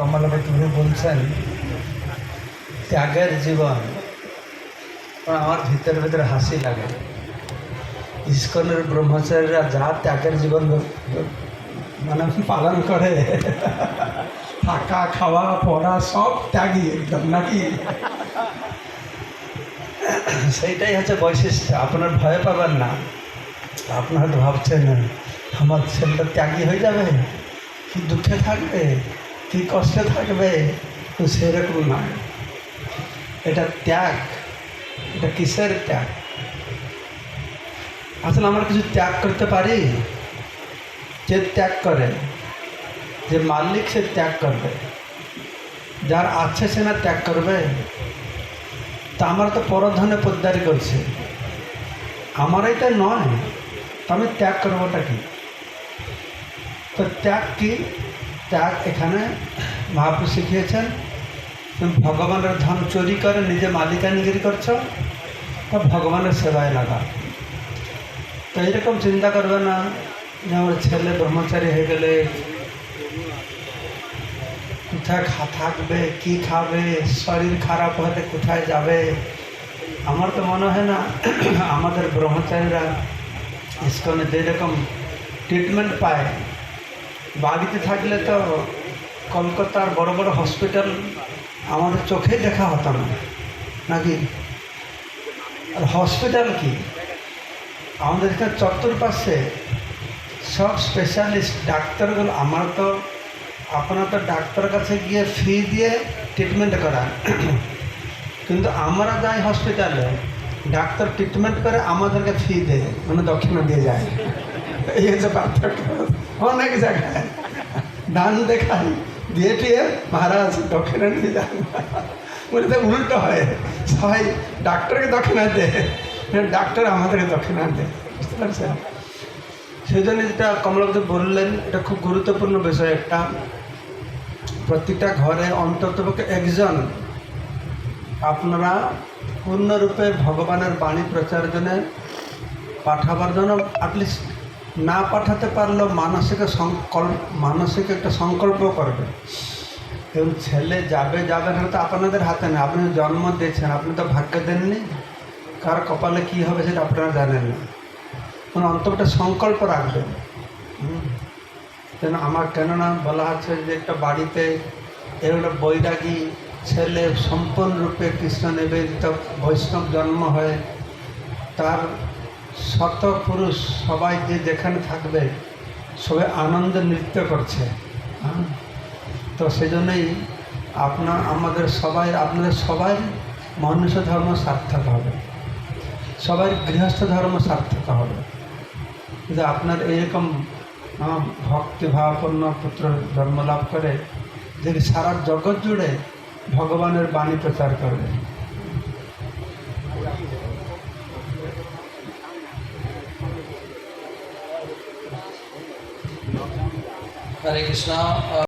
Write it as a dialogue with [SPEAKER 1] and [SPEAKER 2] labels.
[SPEAKER 1] কমলাবতী ভাই বলছেন, ত্যাগের জীবন আমার ভিতরে ভিতরে হাসি লাগে। ইস্কনের ব্রহ্মচারীরা যা ত্যাগের জীবন মানে পালন করে, থাকা, খাওয়া, পড়া, সব ত্যাগী একদম নাকি? সেইটাই হচ্ছে বৈশিষ্ট্য। আপনার ভয় পাবেন না। আপনারা ভাবছেন, আমার ছেলেটা ত্যাগী হয়ে যাবে, কি দুঃখে থাকবে? কি কষ্টে থাকবে? তো সেরকম নয় এটা ত্যাগ। এটা কিসের ত্যাগ? আসলে আমরা কিছু ত্যাগ করতে পারি? যে ত্যাগ করে, যে মালিক সে ত্যাগ করবে। যার আছে সে না ত্যাগ করবে। তা আমরা তো পরধনে পোদ্দারি করছি। আমার এটা নয়। তো আমি ত্যাগ করবোটা কি? তো ত্যাগ কি? ত্যাগ এখানে মহাপুরুষ শিখিয়েছেন, তুমি ভগবানের ধন চুরি করে নিজে মালিকানিগিরি করছ, তো ভগবানের সেবায় লাগা তো এরকম চিন্তা করবে না যে আমার ছেলে ব্রহ্মচারী হয়ে গেলে কোথায় খা, থাকবে, কী খাবে, শরীর খারাপ হলে কোথায় যাবে? আমার তো মনে হয় না আমাদের ব্রহ্মচারীরা ইস্কনে যেরকম ট্রিটমেন্ট পায় বাড়িতে থাকলে তো কলকাতার বড় বড় হসপিটাল আমাদের চোখেই দেখা হতো না। নাকি? আর হসপিটাল কি? আমাদের এখানে চতুর্পাশে সব স্পেশালিস্ট ডাক্তারগুলো, আমার তো, আপনার তো ডাক্তার কাছে গিয়ে ফি দিয়ে ট্রিটমেন্ট করান। কিন্তু আমরা যাই হসপিটালে ডাক্তার ট্রিটমেন্ট করে আমাদেরকে ফি দেয় মানে দক্ষিণা দিয়ে যায়। এই হচ্ছে পার্থক্য। অনেক জায়গায় ডান দেখাই। দিয়ে টিয়ে মহারাজ দক্ষিণা নিয়ে যান। বলে, তো উল্টো হয়। সবাই ডাক্তারকে দক্ষিণা দেয় ডাক্তার আমাদেরকে দক্ষিণা দেয় বুঝতে পারছেন? সেই জন্য যেটা কমলাবতী বললেন, এটা খুব গুরুত্বপূর্ণ বিষয় একটা। প্রতিটা ঘরে অন্ততপক্ষে একজন। আপনারা পূর্ণরূপে ভগবানের বাণী প্রচার জন্য পাঠাবার জন্য অ্যাটলিস্ট না পাঠাতে পারলেও মানসিক সংকল্প মানসিক একটা সংকল্প করবে। এবং ছেলে যাবে যাবে না, তো আপনাদের হাতে নেই। আপনি জন্ম দিয়েছেন, আপনি তো ভাগ্য দেননি। কার কপালে কী হবে সেটা আপনারা জানেন না। কোনো অন্তত সংকল্প রাখবেন। যেন আমার, কেননা বলা হচ্ছে যে একটা বাড়িতে এরকম বৈরাগী ছেলে সম্পূর্ণরূপে কৃষ্ণ নিবেদিত বৈষ্ণব জন্ম হয় তার শত পুরুষ সবাই যে যেখানে থাকবে, সবাই আনন্দ নৃত্য করছে। তো সেই জন্যই আপনার, আমাদের সবাই, আপনাদের সবাই মনুষ্য ধর্ম সার্থক হবে। সবাই গৃহস্থ ধর্ম সার্থক হবে। যে আপনার এইরকম ভক্তিভাবাপন্ন পুত্র জন্ম লাভ করে যে সারা জগৎ জুড়ে ভগবানের বাণী প্রচার করবে
[SPEAKER 2] হরে কৃষ্ণ